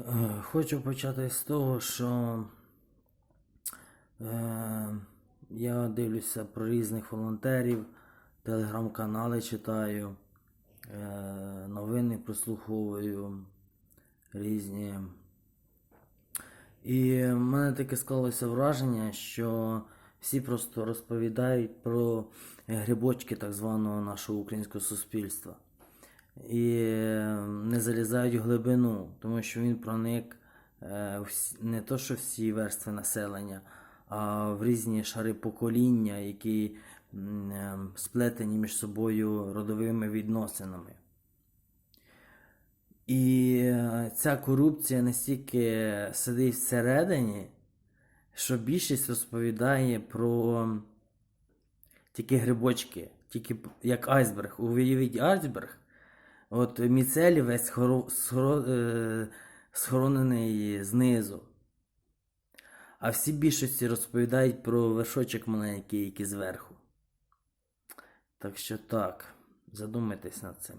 Е, Хочу почати з того, що е, я дивлюся про різних волонтерів, телеграм-канали читаю, е, новини прослуховую різні. І в мене таке склалося враження, що всі просто розповідають про грибочки так званого нашого українського суспільства. І не залізають в глибину, тому що він проник е, не то, що всі верстви населення, а в різні шари покоління, які е, сплетені між собою родовими відносинами. І е, ця корупція настільки сидить всередині, що більшість розповідає про тільки грибочки, тільки як айсберг. Уявіть айсберг, от міцелі весь схоро, схоро, е, схоронений знизу. А всі більшості розповідають про вершочок маленький, який зверху. Так що так, задумайтесь над цим.